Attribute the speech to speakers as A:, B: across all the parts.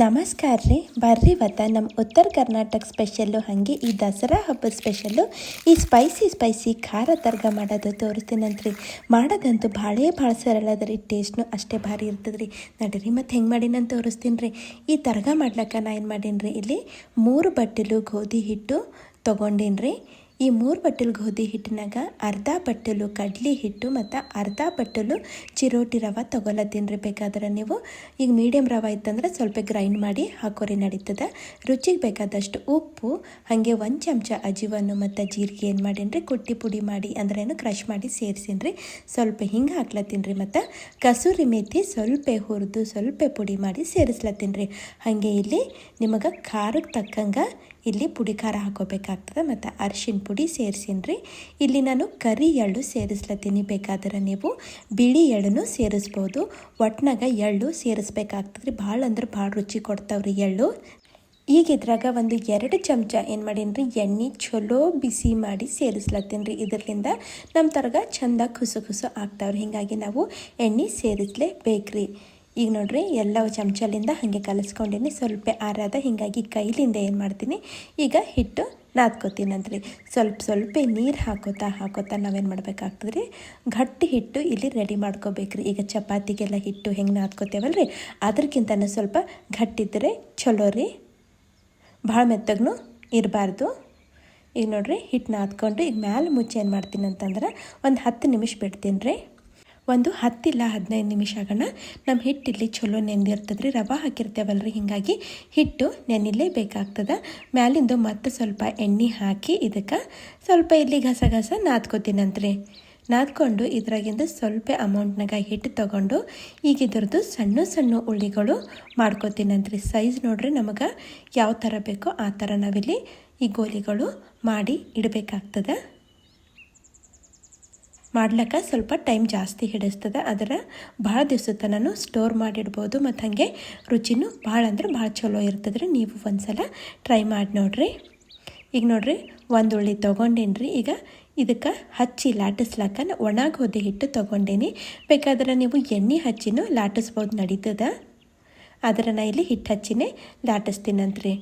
A: ನಮಸ್ಕಾರ ರೀ ಬರ್ರಿ ಇವತ್ತ ನಮ್ಮ ಉತ್ತರ ಕರ್ನಾಟಕ ಸ್ಪೆಷಲ್ಲು ಹಾಗೆ ಈ ದಸರಾ ಹಬ್ಬದ ಸ್ಪೆಷಲ್ಲು ಈ ಸ್ಪೈಸಿ ಸ್ಪೈಸಿ ಖಾರ ತರ್ಗ ಮಾಡೋದು ತೋರಿಸ್ತೀನಂತ್ರಿ. ಮಾಡೋದಂತೂ ಭಾಳೇ ಭಾಳ ಸರಳ ಅದ ರೀ. ಟೇಸ್ಟ್ನು ಅಷ್ಟೇ ಭಾರಿ ಇರ್ತದೆ ರೀ. ನಡೀರಿ, ಮತ್ತು ಹೆಂಗೆ ಮಾಡಿನಂತ ತೋರಿಸ್ತೀನಿ ರೀ ಈ ತರ್ಗ ಮಾಡ್ಲಕ್ಕ ನಾ ಏನು ಮಾಡೀನಿ ರೀ ಇಲ್ಲಿ ಮೂರು ಬಟ್ಟಲು ಗೋಧಿ ಹಿಟ್ಟು ತೊಗೊಂಡೀನಿ ರೀ ಈ ಮೂರು ಬಟ್ಟಲು ಗೋಧಿ ಹಿಟ್ಟಿನಾಗ ಅರ್ಧ ಬಟ್ಟಲು ಕಡ್ಲಿ ಹಿಟ್ಟು ಮತ್ತು ಅರ್ಧ ಬಟ್ಟಲು ಚಿರೋಟಿ ರವೆ ತೊಗೊಲತ್ತೀನಿ ಬೇಕಾದ್ರೆ ನೀವು. ಈಗ ಮೀಡಿಯಮ್ ರವೆ ಇತ್ತಂದ್ರೆ ಸ್ವಲ್ಪ ಗ್ರೈಂಡ್ ಮಾಡಿ ಹಾಕೋರಿ ನಡೀತದೆ. ರುಚಿಗೆ ಬೇಕಾದಷ್ಟು ಉಪ್ಪು, ಹಾಗೆ ಒಂದು ಚಮಚ ಅಜಿವನ್ನು ಮತ್ತು ಜೀರಿಗೆ ಏನು ಮಾಡೀನಿ ಕುಟ್ಟಿ ಪುಡಿ ಮಾಡಿ ಅಂದ್ರೇನು ಕ್ರಷ್ ಮಾಡಿ ಸೇರಿಸಿನ್ರಿ. ಸ್ವಲ್ಪ ಹಿಂಗೆ ಹಾಕ್ಲತ್ತೀನಿ ಮತ್ತು ಕಸೂರಿ ಮೇಥಿ ಸ್ವಲ್ಪ ಹುರಿದು ಸ್ವಲ್ಪ ಪುಡಿ ಮಾಡಿ ಸೇರಿಸ್ಲತ್ತೀನಿ ರೀ ಹಾಗೆ ಇಲ್ಲಿ ನಿಮಗೆ ಖಾರಕ್ಕೆ ತಕ್ಕಂಗೆ ಇಲ್ಲಿ ಪುಡಿ ಖಾರ ಹಾಕೋಬೇಕಾಗ್ತದೆ ಮತ್ತು ಅರಿಶಿನ ಪುಡಿ ಸೇರಿಸಿನ್ರಿ. ಇಲ್ಲಿ ನಾನು ಕರಿ ಎಳ್ಳು ಸೇರಿಸ್ಲತ್ತೀನಿ. ಬೇಕಾದ್ರೆ ನೀವು ಬಿಳಿ ಎಳ್ಳನ್ನು ಸೇರಿಸ್ಬೋದು. ಒಟ್ನಾಗ ಎಳ್ಳು ಸೇರಿಸ್ಬೇಕಾಗ್ತದ್ರಿ. ಭಾಳ ಅಂದ್ರೆ ಭಾಳ ರುಚಿ ಕೊಡ್ತಾವ್ರಿ ಎಳ್ಳು. ಈಗ ಇದ್ರಾಗ ಒಂದು ಎರಡು ಚಮಚ ಏನು ಮಾಡೀನಿ ರೀ ಎಣ್ಣೆ ಚಲೋ ಬಿಸಿ ಮಾಡಿ ಸೇರಿಸ್ಲತ್ತೀನಿ ರೀ ಇದರಿಂದ ನಮ್ಮ ತರಗ ಚಂದ ಖುಸು ಖುಸು ಆಗ್ತಾವ್ರಿ. ಹೀಗಾಗಿ ನಾವು ಎಣ್ಣೆ ಸೇರಿಸ್ಲೇಬೇಕ್ರಿ. ಈಗ ನೋಡ್ರಿ ಎಲ್ಲ ಚಮಚಲಿಂದ ಹಾಗೆ ಕಲಿಸ್ಕೊಂಡಿನಿ. ಸ್ವಲ್ಪ ಆರಾದ ಹೀಗಾಗಿ ಕೈಲಿಂದ ಏನು ಮಾಡ್ತೀನಿ? ಈಗ ಹಿಟ್ಟು ನಾದ್ಕೋತೀನಂತ್ರಿ ಸ್ವಲ್ಪ ಸ್ವಲ್ಪ ನೀರು ಹಾಕೋತಾ ಹಾಕೋತಾ ನಾವೇನು ಮಾಡ್ಬೇಕಾಗ್ತದೆ ರೀ ಗಟ್ಟಿ ಹಿಟ್ಟು ಇಲ್ಲಿ ರೆಡಿ ಮಾಡ್ಕೋಬೇಕ್ರಿ. ಈಗ ಚಪಾತಿಗೆಲ್ಲ ಹಿಟ್ಟು ಹೆಂಗೆ ನಾದ್ಕೋತೇವಲ್ರಿ? ಅದಕ್ಕಿಂತನೂ ಸ್ವಲ್ಪ ಗಟ್ಟಿದ್ರೆ ಚಲೋ ರೀ. ಭಾಳ ಮೆತ್ತಗೂ ಇರಬಾರ್ದು. ಈಗ ನೋಡ್ರಿ ಹಿಟ್ಟು ನಾದ್ಕೊಂಡು ಈಗ ಮ್ಯಾಲೆ ಮುಚ್ಚಿ ಏನು ಮಾಡ್ತೀನಿ ಅಂತಂದ್ರೆ ಒಂದು ಹತ್ತು ನಿಮಿಷ ಬಿಡ್ತೀನಿ ರೀ. ಒಂದು ಹತ್ತಿಲ್ಲ ಹದಿನೈದು ನಿಮಿಷ ಆಗೋಣ ನಮ್ಮ ಹಿಟ್ಟು ಇಲ್ಲಿ ಚಲೋ ನೆಂದಿರ್ತದೆ ರೀ ರವೆ ಹಾಕಿರ್ತೇವಲ್ಲ ರೀ ಹೀಗಾಗಿ ಹಿಟ್ಟು ನೆನಿಲೇಬೇಕಾಗ್ತದೆ ಮ್ಯಾಲಿಂದು ಮತ್ತೆ ಸ್ವಲ್ಪ ಎಣ್ಣೆ ಹಾಕಿ ಇದಕ್ಕೆ ಸ್ವಲ್ಪ ಇಲ್ಲಿ ಗಸ ಗಸ ನಾದ್ಕೋತೀನಂತ್ರಿ. ನಾದ್ಕೊಂಡು ಇದ್ರಾಗಿಂದ ಸ್ವಲ್ಪ ಅಮೌಂಟ್ನಾಗ ಹಿಟ್ಟು ತೊಗೊಂಡು ಈಗ ಇದ್ರದ್ದು ಸಣ್ಣ ಸಣ್ಣ ಉಳ್ಳಿಗಳು ಮಾಡ್ಕೋತೀನಂತ್ರಿ. ಸೈಜ್ ನೋಡ್ರಿ ನಮಗೆ ಯಾವ ಥರ ಬೇಕೋ ಆ ಥರ ನಾವಿಲ್ಲಿ ಈ ಗೋಲಿಗಳು ಮಾಡಿ ಇಡಬೇಕಾಗ್ತದೆ. ಮಾಡ್ಲಿಕ್ಕೆ ಸ್ವಲ್ಪ ಟೈಮ್ ಜಾಸ್ತಿ ಹಿಡಿಸ್ತದೆ. ಅದರ ಭಾಳ ದಿವಸ ತನನು ಸ್ಟೋರ್ ಮಾಡಿಡ್ಬೋದು. ಮತ್ತು ಹಾಗೆ ರುಚಿನೂ ಭಾಳ ಅಂದ್ರೆ ಭಾಳ ಚಲೋ ಇರ್ತದ್ರಿ. ನೀವು ಒಂದು ಸಲ ಟ್ರೈ ಮಾಡಿ ನೋಡ್ರಿ. ಈಗ ನೋಡ್ರಿ, ಒಂದು ಉಳ್ಳಿ ತೊಗೊಂಡೇನಿ ರೀ ಈಗ ಇದಕ್ಕೆ ಹಚ್ಚಿ ಲಾಟಿಸ್ಲಾಕ ಒಣಗೋದಿ ಹಿಟ್ಟು ತೊಗೊಂಡೇನಿ. ಬೇಕಾದ್ರೆ ನೀವು ಎಣ್ಣೆ ಹಚ್ಚಿನೂ ಲಾಟಿಸ್ಬೋದು ನಡೀತದ. ಆದರೆ ನಾ ಇಲ್ಲಿ ಹಿಟ್ಟು ಹಚ್ಚಿನೇ ಲಾಟಿಸ್ತೀನಂತ್ರಿ.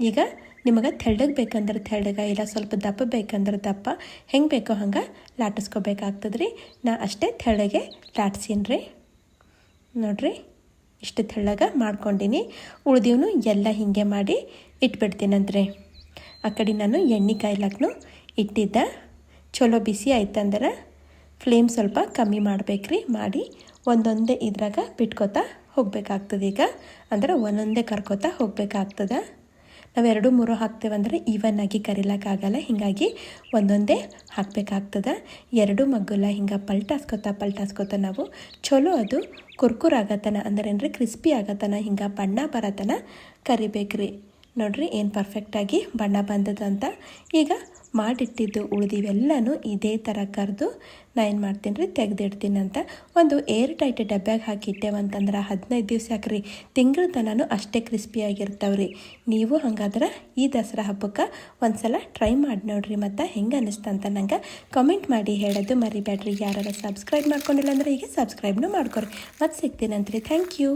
A: ಈಗ ನಿಮಗೆ ತೆಳ್ಳಗೆ ಬೇಕಂದ್ರೆ ತೆಳ್ಳಗೆ, ಇಲ್ಲ ಸ್ವಲ್ಪ ದಪ್ಪ ಬೇಕಂದ್ರೆ ದಪ್ಪ, ಹೆಂಗೆ ಬೇಕೋ ಹಂಗೆ ಲಾಟಿಸ್ಕೋಬೇಕಾಗ್ತದೆ ರೀ ನಾ ಅಷ್ಟೇ ತೆಳ್ಳಗೆ ಲಾಟ್ಸೀನಿ ರೀ ನೋಡಿರಿ, ಇಷ್ಟು ತೆಳ್ಳಗೆ ಮಾಡ್ಕೊಂಡಿನಿ. ಉಳ್ದಿವ್ನು ಎಲ್ಲ ಹೀಗೆ ಮಾಡಿ ಇಟ್ಬಿಡ್ತೀನಂತ್ರಿ. ಆ ಕಡೆ ನಾನು ಎಣ್ಣೆ ಕಾಯ್ಲಾಕ್ನು ಇಟ್ಟಿದ್ದೆ. ಚಲೋ ಬಿಸಿ ಆಯ್ತಂದ್ರೆ ಫ್ಲೇಮ್ ಸ್ವಲ್ಪ ಕಮ್ಮಿ ಮಾಡಬೇಕ್ರಿ, ಮಾಡಿ ಒಂದೊಂದೇ ಇದ್ರಾಗ ಬಿಟ್ಕೋತಾ ಹೋಗ್ಬೇಕಾಗ್ತದೆ ಈಗ. ಅಂದ್ರೆ ಒಂದೊಂದೇ ಕರ್ಕೋತಾ ಹೋಗ್ಬೇಕಾಗ್ತದೆ. ನಾವು ಎರಡು ಮೂರು ಹಾಕ್ತೇವಂದ್ರೆ ಈವನ್ ಆಗಿ ಕರಿಲಕ್ಕಾಗಲ್ಲ. ಹೀಗಾಗಿ ಒಂದೊಂದೇ ಹಾಕಬೇಕಾಗ್ತದೆ. ಎರಡು ಮಗ್ಗುಲ ಹಿಂಗೆ ಪಲ್ಟಾಸ್ಕೊತ ಪಲ್ಟಾಸ್ಕೊತ ನಾವು ಚಲೋ ಅದು ಕುರ್ಕುರ್ ಆಗತನ ಅಂದ್ರೆ ಏನ್ರಿ ಕ್ರಿಸ್ಪಿ ಆಗತನ, ಹಿಂಗೆ ಬಣ್ಣ ಬರತನ ಕರಿಬೇಕ್ರಿ. ನೋಡ್ರಿ, ಏನು ಪರ್ಫೆಕ್ಟಾಗಿ ಬಣ್ಣ ಬಂದದಂತ. ಈಗ ಮಾಡಿಟ್ಟಿದ್ದು ಉಳಿದಿವೆಲ್ಲನೂ ಇದೇ ಥರ ಕರೆದು ನಾ ಏನು ಮಾಡ್ತೀನಿ ರೀ ತೆಗೆದಿಡ್ತೀನಿ ಅಂತ. ಒಂದು ಏರ್ ಟೈಟ್ ಡಬ್ಬ್ಯಾಗ ಹಾಕಿ ಇಟ್ಟೇವಂತಂದ್ರೆ ಹದಿನೈದು ದಿವಸ ಹಾಕ್ರಿ ತಿಂಗಳ ತನೂ ಅಷ್ಟೇ ಕ್ರಿಸ್ಪಿಯಾಗಿರ್ತಾವೆ ರೀ ನೀವು ಹಂಗಾದ್ರೆ ಈ ದಸರಾ ಹಬ್ಬಕ್ಕೆ ಒಂದು ಸಲ ಟ್ರೈ ಮಾಡಿ ನೋಡ್ರಿ ಮತ್ತು ಹೆಂಗೆ ಅನ್ನಿಸ್ತಂತ ನಂಗೆ ಕಮೆಂಟ್ ಮಾಡಿ ಹೇಳೋದು ಮರಿಬೇಡ್ರಿ ಯಾರು ಸಬ್ಸ್ಕ್ರೈಬ್ ಮಾಡ್ಕೊಂಡಿಲ್ಲ ಅಂದ್ರೆ ಈಗ ಸಬ್ಸ್ಕ್ರೈಬ್ನು ಮಾಡ್ಕೊರಿ. ಮತ್ತು ಸಿಗ್ತೀನಂತ್ರಿ. Thank you